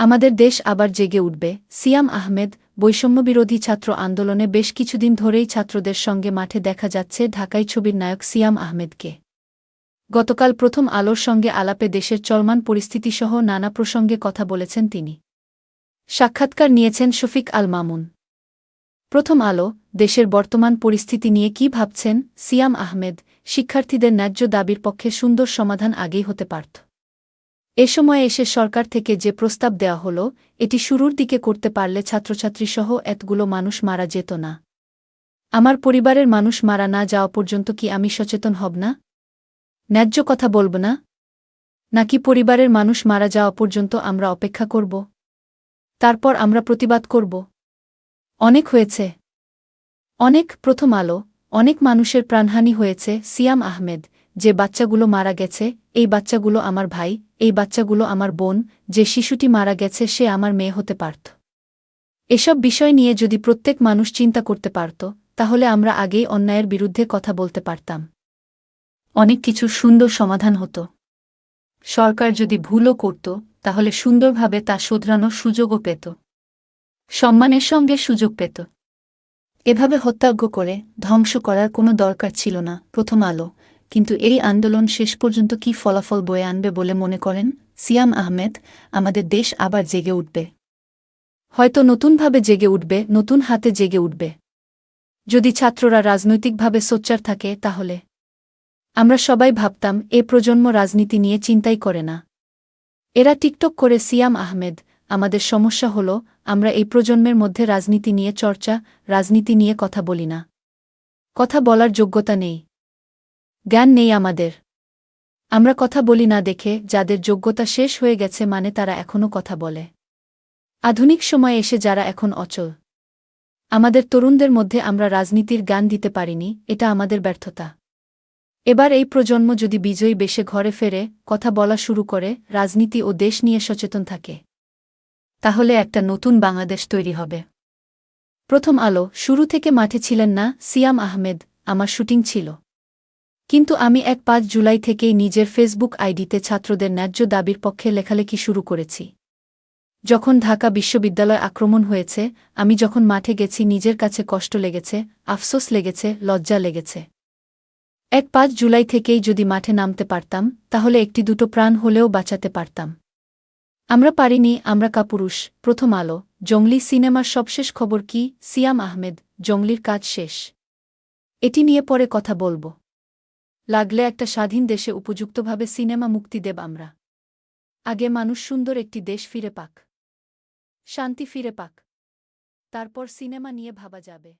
আমাদের দেশ আবার জেগে উঠবে। সিয়াম আহমেদ, বৈষম্যবিরোধী ছাত্র আন্দোলনে বেশ কিছুদিন ধরেই ছাত্রদের সঙ্গে মাঠে দেখা যাচ্ছে ঢাকাই ছবির নায়ক সিয়াম আহমেদকে। গতকাল প্রথম আলোর সঙ্গে আলাপে দেশের চলমান পরিস্থিতিসহ নানা প্রসঙ্গে কথা বলেছেন তিনি। সাক্ষাৎকার নিয়েছেন শফিক আল মামুন। প্রথম আলো, দেশের বর্তমান পরিস্থিতি নিয়ে কি ভাবছেন? সিয়াম আহমেদ, শিক্ষার্থীদের ন্যায্য দাবির পক্ষে সুন্দর সমাধান আগেই হতে পারত। এ সময় এসে সরকার থেকে যে প্রস্তাব দেওয়া হল, এটি শুরুর দিকে করতে পারলে ছাত্রছাত্রীসহ এতগুলো মানুষ মারা যেত না। আমার পরিবারের মানুষ মারা না যাওয়া পর্যন্ত কি আমি সচেতন হব না? ন্যায্য কথা বলব না? নাকি পরিবারের মানুষ মারা যাওয়া পর্যন্ত আমরা অপেক্ষা করব? তারপর আমরা প্রতিবাদ করব? অনেক হয়েছে। অনেক প্রথম আলো, অনেক মানুষের প্রাণহানি হয়েছে, সিয়াম আহমেদ। যে বাচ্চাগুলো মারা গেছে, এই বাচ্চাগুলো আমার ভাই, এই বাচ্চাগুলো আমার বোন, যে শিশুটি মারা গেছে সে আমার মেয়ে হতে পারত। এসব বিষয় নিয়ে যদি প্রত্যেক মানুষ চিন্তা করতে পারত, তাহলে আমরা আগেই অন্যায়ের বিরুদ্ধে কথা বলতে পারতাম। অনেক কিছু সুন্দর সমাধান হতো। সরকার যদি ভুলও করত, তাহলে সুন্দরভাবে তা শোধরানোর সুযোগও পেত। সম্মানের সঙ্গে সুযোগ পেত। এভাবে হত্যাজ্ঞ করে ধ্বংস করার কোনো দরকার ছিল না, প্রথম আলো। কিন্তু এই আন্দোলন শেষ পর্যন্ত কি ফলাফল বয়ে আনবে বলে মনে করেন সিয়াম আহমেদ, আমাদের দেশ আবার জেগে উঠবে। হয়তো নতুনভাবে জেগে উঠবে, নতুন হাতে জেগে উঠবে। যদি ছাত্ররা রাজনৈতিকভাবে সোচ্চার থাকে তাহলে। আমরা সবাই ভাবতাম, এ প্রজন্ম রাজনীতি নিয়ে চিন্তাই করে না। এরা টিকটক করে, সিয়াম আহমেদ, আমাদের সমস্যা হল, আমরা এই প্রজন্মের মধ্যে রাজনীতি নিয়ে চর্চা, রাজনীতি নিয়ে কথা বলি না। কথা বলার যোগ্যতা নেই। জ্ঞান নেই আমাদের। আমরা কথা বলি না দেখে, যাদের যোগ্যতা শেষ হয়ে গেছে মানে তারা এখনও কথা বলে। আধুনিক সময়ে এসে যারা এখন অচল। আমাদের তরুণদের মধ্যে আমরা রাজনীতির জ্ঞান দিতে পারিনি, এটা আমাদের ব্যর্থতা। এবার এই প্রজন্ম যদি বিজয়ী বেশে ঘরে ফেরে, কথা বলা শুরু করে, রাজনীতি ও দেশ নিয়ে সচেতন থাকে, তাহলে একটা নতুন বাংলাদেশ তৈরি হবে। প্রথম আলো, শুরু থেকে মাঠে ছিলেন না, সিয়াম আহমেদ, আমার শুটিং ছিল। কিন্তু আমি এক পাঁচ জুলাই থেকেই নিজের ফেসবুক আইডিতে ছাত্রদের ন্যায্য দাবির পক্ষে লেখালেখি শুরু করেছি। যখন ঢাকা বিশ্ববিদ্যালয় আক্রমণ হয়েছে, আমি যখন মাঠে গেছি নিজের কাছে কষ্ট লেগেছে, আফসোস লেগেছে, লজ্জা লেগেছে। এক পাঁচ জুলাই থেকেই যদি মাঠে নামতে পারতাম, তাহলে একটি দুটো প্রাণ হলেও বাঁচাতে পারতাম। আমরা পারিনি, আমরা কাপুরুষ, প্রথম আলো, জঙ্গলি সিনেমার সবশেষ খবর কি? সিয়াম আহমেদ, জঙ্গলির কাজ শেষ। এটি নিয়ে পরে কথা বলব। লাগলে একটা স্বাধীন দেশে উপযুক্তভাবে সিনেমা মুক্তি দেব আমরা। আগে মানুষ সুন্দর একটি দেশ ফিরে পাক। শান্তি ফিরে পাক। তারপর সিনেমা নিয়ে ভাবা যাবে।